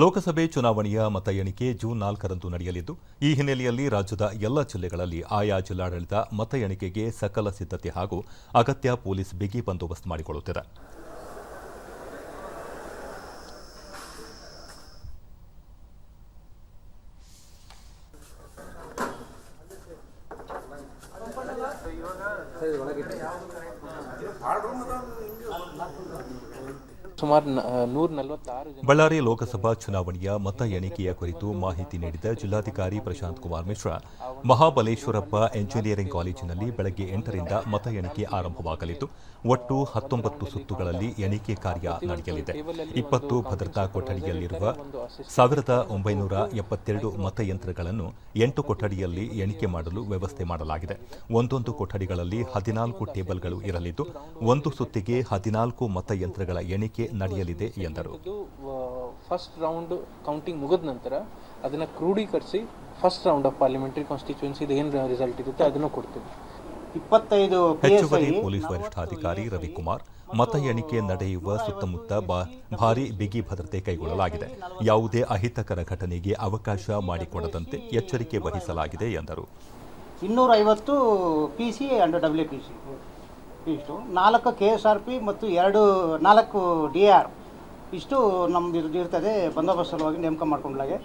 ಲೋಕಸಭೆ ಚುನಾವಣೆಯ ಮತ ಎಣಿಕೆ ಜೂನ್ ನಾಲ್ಕರಂದು ನಡೆಯಲಿದ್ದು, ಈ ಹಿನ್ನೆಲೆಯಲ್ಲಿ ರಾಜ್ಯದ ಎಲ್ಲ ಜಿಲ್ಲೆಗಳಲ್ಲಿ ಆಯಾ ಜಿಲ್ಲಾಡಳಿತ ಮತ ಎಣಿಕೆಗೆ ಸಕಲ ಸಿದ್ಧತೆ ಹಾಗೂ ಅಗತ್ಯ ಪೊಲೀಸ್ ಬಿಗಿ ಬಂದೋಬಸ್ತ್ ಮಾಡಿಕೊಳ್ಳುತ್ತಿದೆ. ಬಳ್ಳಾರಿ ಲೋಕಸಭಾ ಚುನಾವಣೆಯ ಮತ ಎಣಿಕೆಯ ಕುರಿತು ಮಾಹಿತಿ ನೀಡಿದ ಜಿಲ್ಲಾಧಿಕಾರಿ ಪ್ರಶಾಂತ್ ಕುಮಾರ್ ಮಿಶ್ರಾ, ಮಹಾಬಲೇಶ್ವರಪ್ಪ ಎಂಜಿನಿಯರಿಂಗ್ ಕಾಲೇಜಿನಲ್ಲಿ ಬೆಳಗ್ಗೆ ಎಂಟರಿಂದ ಮತ ಎಣಿಕೆ ಆರಂಭವಾಗಲಿದ್ದು, ಒಟ್ಟು ಹತ್ತೊಂಬತ್ತು ಸುತ್ತುಗಳಲ್ಲಿ ಎಣಿಕೆ ಕಾರ್ಯ ನಡೆಯಲಿದೆ. ಇಪ್ಪತ್ತು ಭದ್ರತಾ ಕೊಠಡಿಯಲ್ಲಿರುವ ಸಾವಿರದ ಒಂಬೈನೂರ ಎಪ್ಪತ್ತೆರಡು ಮತಯಂತ್ರಗಳನ್ನು ಎಂಟು ಕೊಠಡಿಯಲ್ಲಿ ಎಣಿಕೆ ಮಾಡಲು ವ್ಯವಸ್ಥೆ ಮಾಡಲಾಗಿದೆ. ಒಂದೊಂದು ಕೊಠಡಿಗಳಲ್ಲಿ ಹದಿನಾಲ್ಕು ಟೇಬಲ್ಗಳು ಇರಲಿದ್ದು, ಒಂದು ಸುತ್ತಿಗೆ ಹದಿನಾಲ್ಕು ಮತಯಂತ್ರಗಳ ಎಣಿಕೆ ನಡೆಯಲಿದೆ ಎಂದರು. ಫಸ್ಟ್ ರೌಂಡ್ ಕೌಂಟಿಂಗ್ ಮುಗಿದ ನಂತರ ಅದನ್ನ ಕ್ರೋಢೀಕರಿಸಿ ಫಸ್ಟ್ ರೌಂಡ್ ಆಫ್ ಪಾರ್ಲಿಮೆಂಟರಿ ಕಾನ್ಸ್ಟಿಟ್ಯೂನ್ಸಿದು ಏನು ರಿಸಲ್ಟ್ ಇರುತ್ತೆ ಅದನ್ನು ಕೊಡ್ತೀವಿ. ಇಪ್ಪತ್ತೈದು ಹೆಚ್ಚುವರಿ ಪೊಲೀಸ್ ವರಿಷ್ಠಾಧಿಕಾರಿ ರವಿಕುಮಾರ್ ಮತ ಎಣಿಕೆ ನಡೆಯುವ ಸುತ್ತಮುತ್ತ ಭಾರಿ ಭಾರೀ ಬಿಗಿ ಭದ್ರತೆ ಕೈಗೊಳ್ಳಲಾಗಿದೆ. ಯಾವುದೇ ಅಹಿತಕರ ಘಟನೆಗೆ ಅವಕಾಶ ಮಾಡಿಕೊಡದಂತೆ ಎಚ್ಚರಿಕೆ ವಹಿಸಲಾಗಿದೆ ಎಂದರು. ಇನ್ನೂರ ಐವತ್ತು P C and W P C ಇಷ್ಟು, ನಾಲ್ಕು ಕೆ ಎಸ್ ಆರ್ ಪಿ ಮತ್ತು ಎರಡು, ನಾಲ್ಕು ಡಿ ಆರ್. ಇಷ್ಟು ನಮ್ದು ಇರ್ತದೆ ಬಂದೋಬಸ್ತ್ ಸಲುವಾಗಿ ನೇಮಕ ಮಾಡ್ಕೊಂಡ್ಲಾಗೆ